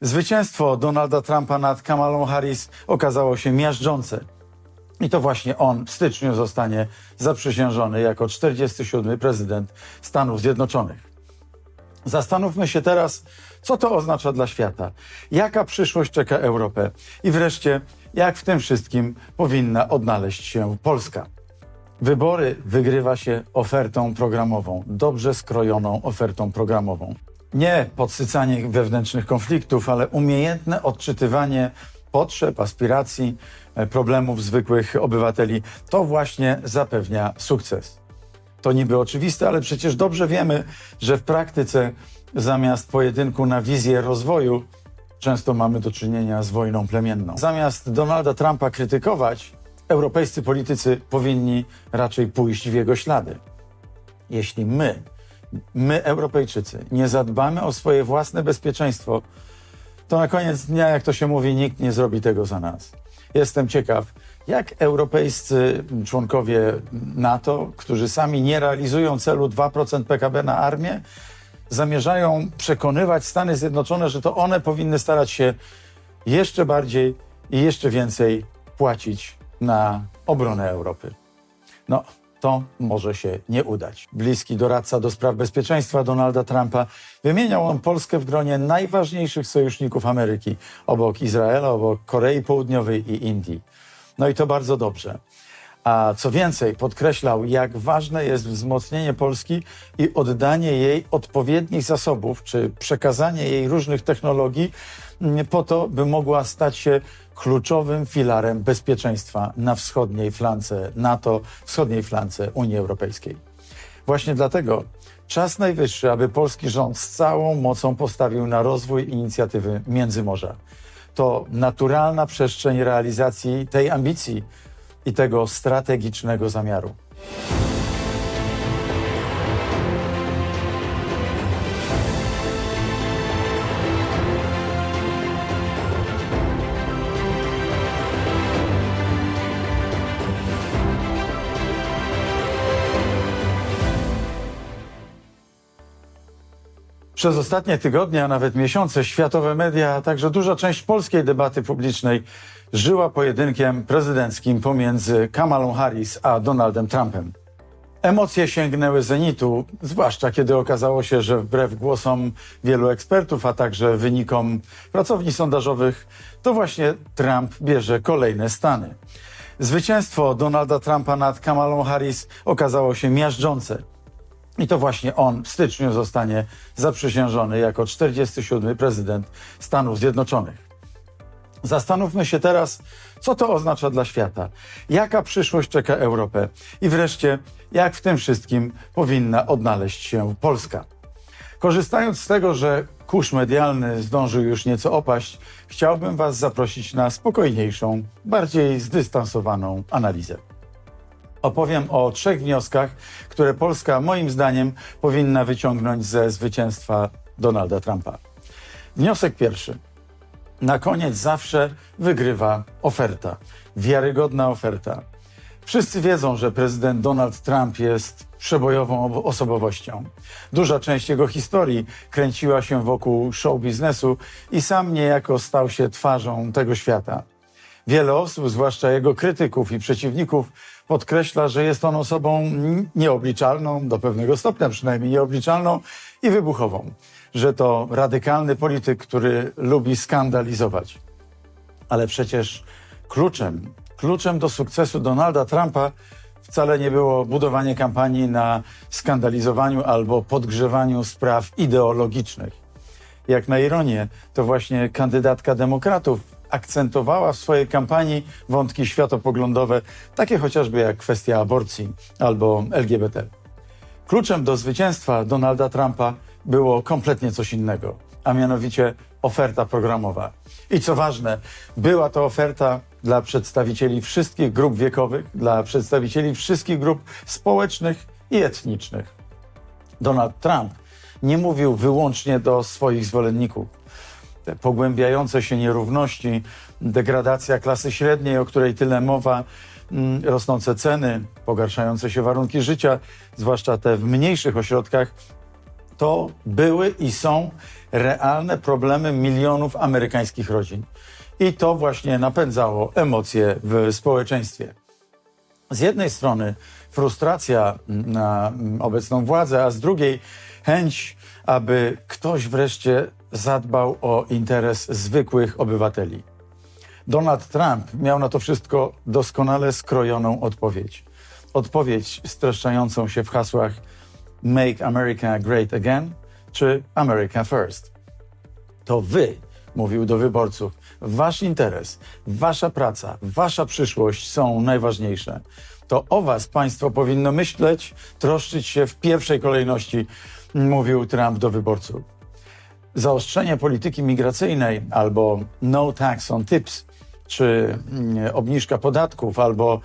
Zwycięstwo Donalda Trumpa nad Kamalą Harris okazało się miażdżące. I to właśnie on w styczniu zostanie zaprzysiężony jako 47. prezydent Stanów Zjednoczonych. Zastanówmy się teraz, co to oznacza dla świata, jaka przyszłość czeka Europę i wreszcie, jak w tym wszystkim powinna odnaleźć się Polska. Wybory wygrywa się ofertą programową, dobrze skrojoną ofertą programową. Nie podsycanie wewnętrznych konfliktów, ale umiejętne odczytywanie potrzeb, aspiracji, e, problemów zwykłych obywateli. To właśnie zapewnia sukces. To niby oczywiste, ale przecież dobrze wiemy, że w praktyce zamiast pojedynku na wizję rozwoju często mamy do czynienia z wojną plemienną. Zamiast Donalda Trumpa krytykować, europejscy politycy powinni raczej pójść w jego ślady. Jeśli my, my Europejczycy, nie zadbamy o swoje własne bezpieczeństwo, to na koniec dnia, jak to się mówi, nikt nie zrobi tego za nas. Jestem ciekaw, jak europejscy członkowie NATO, którzy sami nie realizują celu 2% PKB na armię, zamierzają przekonywać Stany Zjednoczone, że to one powinny starać się jeszcze bardziej i jeszcze więcej płacić na obronę Europy. No, to może się nie udać. Bliski doradca do spraw bezpieczeństwa Donalda Trumpa wymieniał on Polskę w gronie najważniejszych sojuszników Ameryki, obok Izraela, obok Korei Południowej i Indii. No i to bardzo dobrze. A co więcej, podkreślał, jak ważne jest wzmocnienie Polski i oddanie jej odpowiednich zasobów, czy przekazanie jej różnych technologii, mm, po to, by mogła stać się kluczowym filarem bezpieczeństwa na wschodniej flance NATO, wschodniej flance Unii Europejskiej. Właśnie dlatego czas najwyższy, aby polski rząd z całą mocą postawił na rozwój inicjatywy Międzymorza. To naturalna przestrzeń realizacji tej ambicji i tego strategicznego zamiaru. Przez ostatnie tygodnie, a nawet miesiące światowe media, a także duża część polskiej debaty publicznej żyła pojedynkiem prezydenckim pomiędzy Kamalą Harris a Donaldem Trumpem. Emocje sięgnęły zenitu, zwłaszcza kiedy okazało się, że wbrew głosom wielu ekspertów, a także wynikom pracowni sondażowych, to właśnie Trump bierze kolejne stany. Zwycięstwo Donalda Trumpa nad Kamalą Harris okazało się miażdżące. I to właśnie on w styczniu zostanie zaprzysiężony jako 47. prezydent Stanów Zjednoczonych. Zastanówmy się teraz, co to oznacza dla świata, jaka przyszłość czeka Europę i wreszcie, jak w tym wszystkim powinna odnaleźć się Polska. Korzystając z tego, że kurz medialny zdążył już nieco opaść, chciałbym Was zaprosić na spokojniejszą, bardziej zdystansowaną analizę. Opowiem o trzech wnioskach, które Polska moim zdaniem powinna wyciągnąć ze zwycięstwa Donalda Trumpa. Wniosek pierwszy. Na koniec zawsze wygrywa oferta, wiarygodna oferta. Wszyscy wiedzą, że prezydent Donald Trump jest przebojową ob- osobowością. Duża część jego historii kręciła się wokół show biznesu i sam niejako stał się twarzą tego świata. Wiele osób, zwłaszcza jego krytyków i przeciwników, podkreśla, że jest on osobą nieobliczalną, do pewnego stopnia przynajmniej nieobliczalną i wybuchową, że to radykalny polityk, który lubi skandalizować. Ale przecież kluczem, kluczem do sukcesu Donalda Trumpa wcale nie było budowanie kampanii na skandalizowaniu albo podgrzewaniu spraw ideologicznych. Jak na ironię, to właśnie kandydatka demokratów akcentowała w swojej kampanii wątki światopoglądowe, takie chociażby jak kwestia aborcji albo LGBT. Kluczem do zwycięstwa Donalda Trumpa było kompletnie coś innego, a mianowicie oferta programowa. I co ważne, była to oferta dla przedstawicieli wszystkich grup wiekowych, dla przedstawicieli wszystkich grup społecznych i etnicznych. Donald Trump nie mówił wyłącznie do swoich zwolenników. Te pogłębiające się nierówności, degradacja klasy średniej, o której tyle mowa, mm, rosnące ceny, pogarszające się warunki życia, zwłaszcza te w mniejszych ośrodkach, To były i są realne problemy milionów amerykańskich rodzin. I to właśnie napędzało emocje w społeczeństwie. Z jednej strony frustracja na obecną władzę, a z drugiej chęć, aby ktoś wreszcie zadbał o interes zwykłych obywateli. Donald Trump miał na to wszystko doskonale skrojoną odpowiedź. Odpowiedź streszczającą się w hasłach Make America Great Again czy America First. To wy, mówił do wyborców, wasz interes, wasza praca, wasza przyszłość są najważniejsze. To o was państwo powinno myśleć, troszczyć się w pierwszej kolejności, mówił Trump do wyborców. Zaostrzenie polityki migracyjnej albo no tax on tips, czy mm, obniżka podatków, albo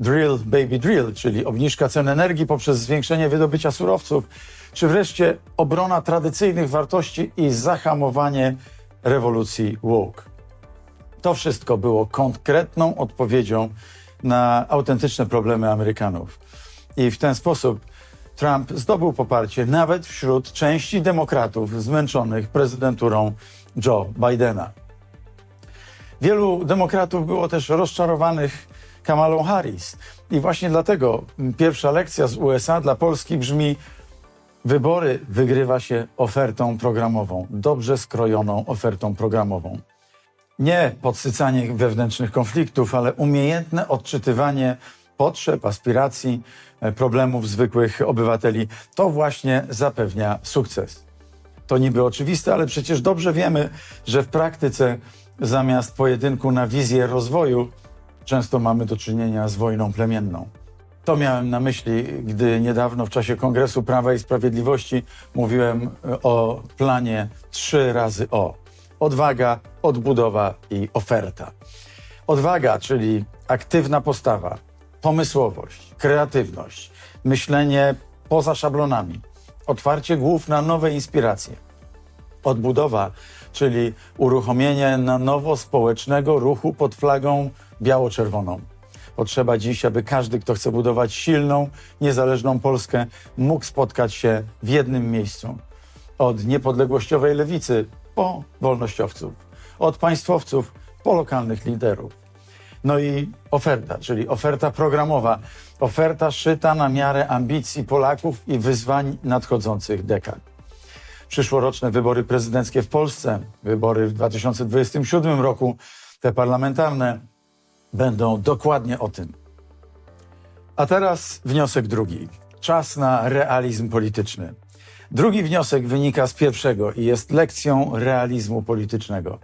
drill baby drill, czyli obniżka cen energii poprzez zwiększenie wydobycia surowców, czy wreszcie obrona tradycyjnych wartości i zahamowanie rewolucji woke. To wszystko było konkretną odpowiedzią na autentyczne problemy Amerykanów. I w ten sposób Trump zdobył poparcie nawet wśród części demokratów zmęczonych prezydenturą Joe Bidena. Wielu demokratów było też rozczarowanych Kamalą Harris. I właśnie dlatego pierwsza lekcja z USA dla Polski brzmi: wybory wygrywa się ofertą programową, dobrze skrojoną ofertą programową. Nie podsycanie wewnętrznych konfliktów, ale umiejętne odczytywanie potrzeb, aspiracji, problemów zwykłych obywateli. To właśnie zapewnia sukces. To niby oczywiste, ale przecież dobrze wiemy, że w praktyce zamiast pojedynku na wizję rozwoju często mamy do czynienia z wojną plemienną. To miałem na myśli, gdy niedawno w czasie Kongresu Prawa i Sprawiedliwości mówiłem e, o planie trzy razy O. Odwaga, odbudowa i oferta. Odwaga, czyli aktywna postawa, pomysłowość, kreatywność, myślenie poza szablonami, otwarcie głów na nowe inspiracje. Odbudowa, czyli uruchomienie na nowo społecznego ruchu pod flagą biało-czerwoną. Potrzeba dziś, aby każdy, kto chce budować silną, niezależną Polskę, mógł spotkać się w jednym miejscu. Od niepodległościowej lewicy po wolnościowców, od państwowców po lokalnych liderów. No i oferta, czyli oferta programowa, oferta szyta na miarę ambicji Polaków i wyzwań nadchodzących dekad. Przyszłoroczne wybory prezydenckie w Polsce, wybory w 2027 roku, te parlamentarne, będą dokładnie o tym. A teraz wniosek drugi. Czas na realizm polityczny. Drugi wniosek wynika z pierwszego i jest lekcją realizmu politycznego.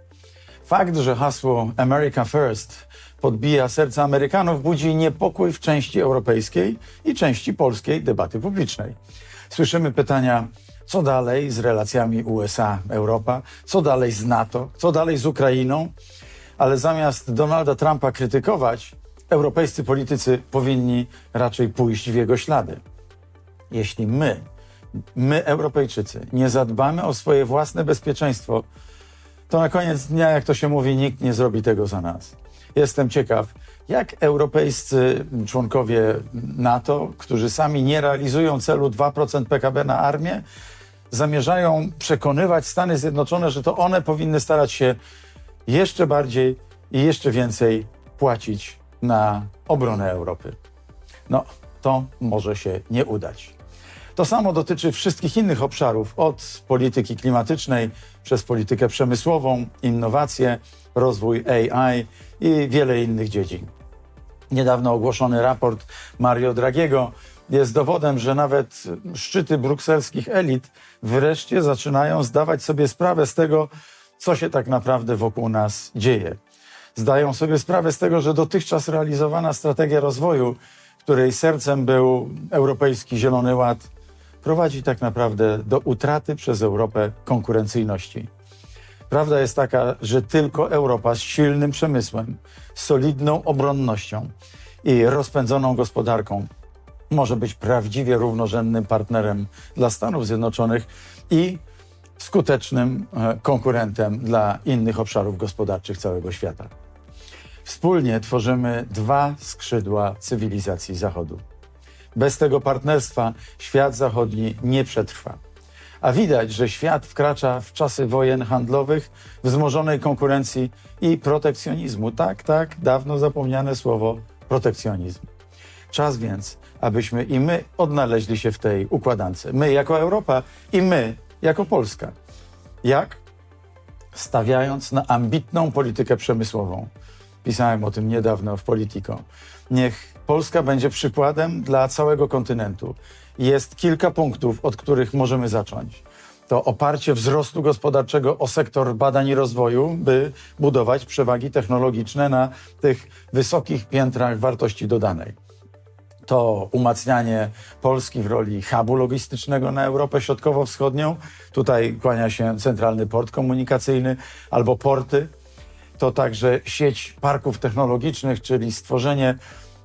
Fakt, że hasło America First podbija serca Amerykanów, budzi niepokój w części europejskiej i części polskiej debaty publicznej. Słyszymy pytania, co dalej z relacjami USA-Europa, co dalej z NATO, co dalej z Ukrainą, ale zamiast Donalda Trumpa krytykować, europejscy politycy powinni raczej pójść w jego ślady. Jeśli my, my Europejczycy, nie zadbamy o swoje własne bezpieczeństwo, to na koniec dnia, jak to się mówi, nikt nie zrobi tego za nas. Jestem ciekaw, jak europejscy członkowie NATO, którzy sami nie realizują celu 2% PKB na armię, zamierzają przekonywać Stany Zjednoczone, że to one powinny starać się jeszcze bardziej i jeszcze więcej płacić na obronę Europy. No, to może się nie udać. To samo dotyczy wszystkich innych obszarów, od polityki klimatycznej przez politykę przemysłową, innowacje, rozwój AI i wiele innych dziedzin. Niedawno ogłoszony raport Mario Dragiego jest dowodem, że nawet szczyty brukselskich elit wreszcie zaczynają zdawać sobie sprawę z tego, co się tak naprawdę wokół nas dzieje. Zdają sobie sprawę z tego, że dotychczas realizowana strategia rozwoju, której sercem był Europejski Zielony Ład, prowadzi tak naprawdę do utraty przez Europę konkurencyjności. Prawda jest taka, że tylko Europa z silnym przemysłem, solidną obronnością i rozpędzoną gospodarką może być prawdziwie równorzędnym partnerem dla Stanów Zjednoczonych i skutecznym e, konkurentem dla innych obszarów gospodarczych całego świata. Wspólnie tworzymy dwa skrzydła cywilizacji Zachodu. Bez tego partnerstwa świat zachodni nie przetrwa. A widać, że świat wkracza w czasy wojen handlowych, wzmożonej konkurencji i protekcjonizmu. Tak, tak, dawno zapomniane słowo protekcjonizm. Czas więc, abyśmy i my odnaleźli się w tej układance. My jako Europa i my jako Polska. Jak? Stawiając na ambitną politykę przemysłową. Pisałem o tym niedawno w Politico. Niech Polska będzie przykładem dla całego kontynentu. Jest kilka punktów, od których możemy zacząć. To oparcie wzrostu gospodarczego o sektor badań i rozwoju, by budować przewagi technologiczne na tych wysokich piętrach wartości dodanej to umacnianie Polski w roli hubu logistycznego na Europę Środkowo-Wschodnią. Tutaj kłania się centralny port komunikacyjny albo porty. To także sieć parków technologicznych, czyli stworzenie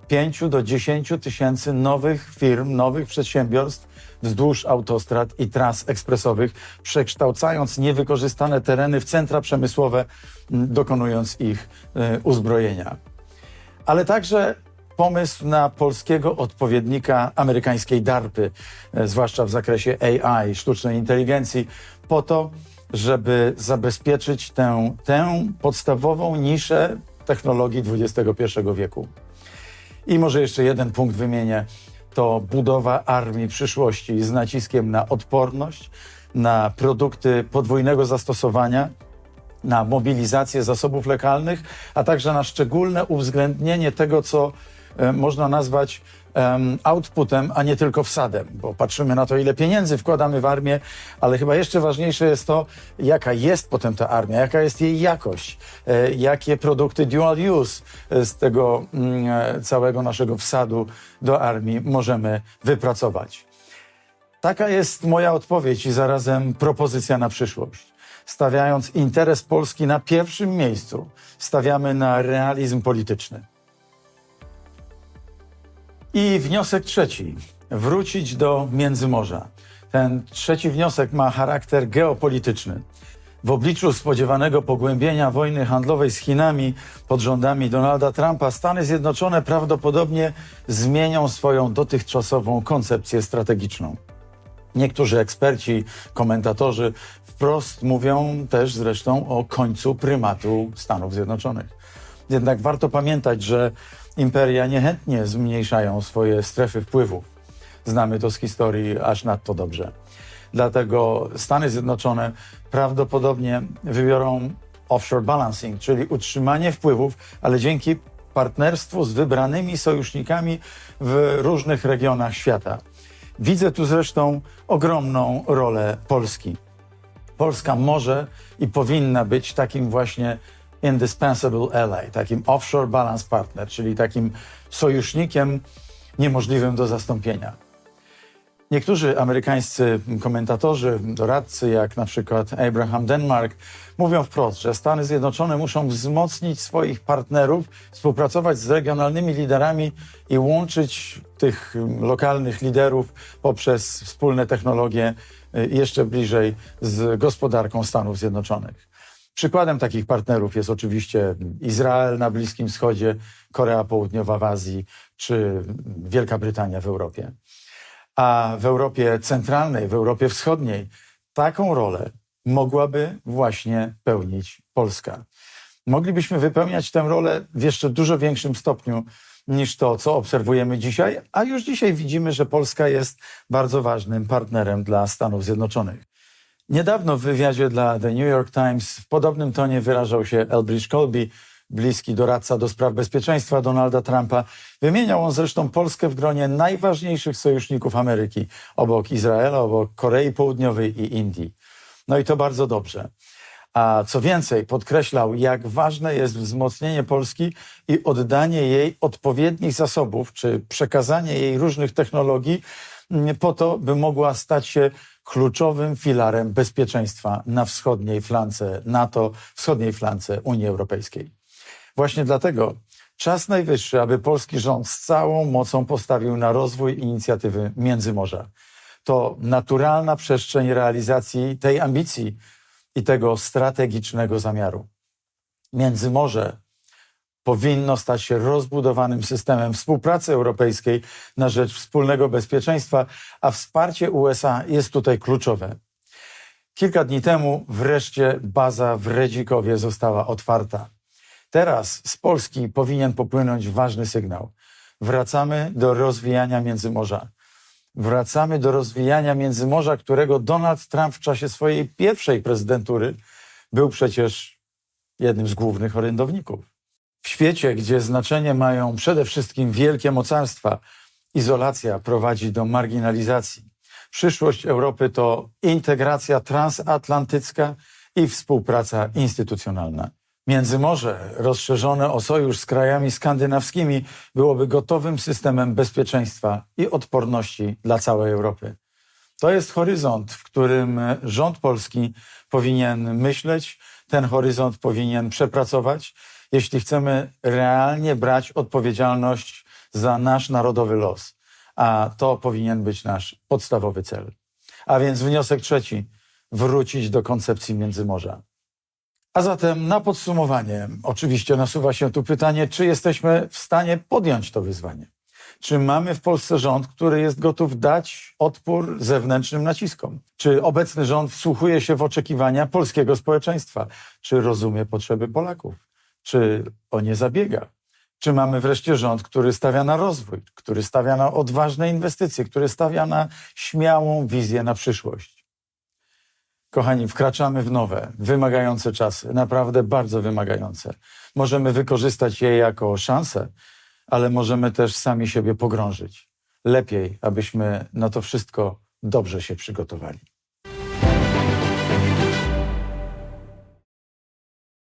5 do 10 tysięcy nowych firm, nowych przedsiębiorstw wzdłuż autostrad i tras ekspresowych, przekształcając niewykorzystane tereny w centra przemysłowe, dokonując ich y, uzbrojenia. Ale także pomysł na polskiego odpowiednika amerykańskiej DARPy, e, zwłaszcza w zakresie AI, sztucznej inteligencji, po to, żeby zabezpieczyć tę, tę podstawową niszę technologii XXI wieku. I może jeszcze jeden punkt wymienię. To budowa armii przyszłości z naciskiem na odporność, na produkty podwójnego zastosowania, na mobilizację zasobów lekalnych, a także na szczególne uwzględnienie tego, co e, można nazwać em, outputem, a nie tylko wsadem, bo patrzymy na to, ile pieniędzy wkładamy w armię, ale chyba jeszcze ważniejsze jest to, jaka jest potem ta armia, jaka jest jej jakość, e, jakie produkty dual use z tego mm, e, całego naszego wsadu do armii możemy wypracować. Taka jest moja odpowiedź i zarazem propozycja na przyszłość. Stawiając interes Polski na pierwszym miejscu, stawiamy na realizm polityczny. I wniosek trzeci. Wrócić do Międzymorza. Ten trzeci wniosek ma charakter geopolityczny. W obliczu spodziewanego pogłębienia wojny handlowej z Chinami pod rządami Donalda Trumpa, Stany Zjednoczone prawdopodobnie zmienią swoją dotychczasową koncepcję strategiczną. Niektórzy eksperci, komentatorzy wprost mówią też zresztą o końcu prymatu Stanów Zjednoczonych. Jednak warto pamiętać, że imperia niechętnie zmniejszają swoje strefy wpływów. Znamy to z historii aż nadto dobrze. Dlatego Stany Zjednoczone prawdopodobnie wybiorą offshore balancing, czyli utrzymanie wpływów, ale dzięki partnerstwu z wybranymi sojusznikami w różnych regionach świata. Widzę tu zresztą ogromną rolę Polski. Polska może i powinna być takim właśnie indispensable ally, takim offshore balance partner, czyli takim sojusznikiem niemożliwym do zastąpienia. Niektórzy amerykańscy komentatorzy, doradcy, jak na przykład Abraham Denmark, mówią wprost, że Stany Zjednoczone muszą wzmocnić swoich partnerów, współpracować z regionalnymi liderami i łączyć tych lokalnych liderów poprzez wspólne technologie y, jeszcze bliżej z gospodarką Stanów Zjednoczonych. Przykładem takich partnerów jest oczywiście Izrael na Bliskim Wschodzie, Korea Południowa w Azji czy Wielka Brytania w Europie a w Europie Centralnej, w Europie Wschodniej taką rolę mogłaby właśnie pełnić Polska. Moglibyśmy wypełniać tę rolę w jeszcze dużo większym stopniu niż to, co obserwujemy dzisiaj, a już dzisiaj widzimy, że Polska jest bardzo ważnym partnerem dla Stanów Zjednoczonych. Niedawno w wywiadzie dla The New York Times w podobnym tonie wyrażał się Elbridge Colby, bliski doradca do spraw bezpieczeństwa Donalda Trumpa. Wymieniał on zresztą Polskę w gronie najważniejszych sojuszników Ameryki, obok Izraela, obok Korei Południowej i Indii. No i to bardzo dobrze. A co więcej, podkreślał, jak ważne jest wzmocnienie Polski i oddanie jej odpowiednich zasobów, czy przekazanie jej różnych technologii, mm, po to, by mogła stać się kluczowym filarem bezpieczeństwa na wschodniej flance NATO, wschodniej flance Unii Europejskiej. Właśnie dlatego czas najwyższy, aby polski rząd z całą mocą postawił na rozwój inicjatywy Międzymorza. To naturalna przestrzeń realizacji tej ambicji i tego strategicznego zamiaru. Międzymorze powinno stać się rozbudowanym systemem współpracy europejskiej na rzecz wspólnego bezpieczeństwa, a wsparcie USA jest tutaj kluczowe. Kilka dni temu wreszcie baza w Redzikowie została otwarta. Teraz z Polski powinien popłynąć ważny sygnał. Wracamy do rozwijania Międzymorza. Wracamy do rozwijania Międzymorza, którego Donald Trump w czasie swojej pierwszej prezydentury był przecież jednym z głównych orędowników. W świecie, gdzie znaczenie mają przede wszystkim wielkie mocarstwa, izolacja prowadzi do marginalizacji. Przyszłość Europy to integracja transatlantycka i współpraca instytucjonalna. Międzymorze, rozszerzone o sojusz z krajami skandynawskimi, byłoby gotowym systemem bezpieczeństwa i odporności dla całej Europy. To jest horyzont, w którym rząd polski powinien myśleć, ten horyzont powinien przepracować, jeśli chcemy realnie brać odpowiedzialność za nasz narodowy los. A to powinien być nasz podstawowy cel. A więc wniosek trzeci: wrócić do koncepcji Międzymorza. A zatem na podsumowanie, oczywiście nasuwa się tu pytanie, czy jesteśmy w stanie podjąć to wyzwanie? Czy mamy w Polsce rząd, który jest gotów dać odpór zewnętrznym naciskom? Czy obecny rząd wsłuchuje się w oczekiwania polskiego społeczeństwa? Czy rozumie potrzeby Polaków? Czy o nie zabiega? Czy mamy wreszcie rząd, który stawia na rozwój, który stawia na odważne inwestycje, który stawia na śmiałą wizję na przyszłość? Kochani, wkraczamy w nowe, wymagające czasy, naprawdę bardzo wymagające. Możemy wykorzystać je jako szansę, ale możemy też sami siebie pogrążyć. Lepiej, abyśmy na to wszystko dobrze się przygotowali.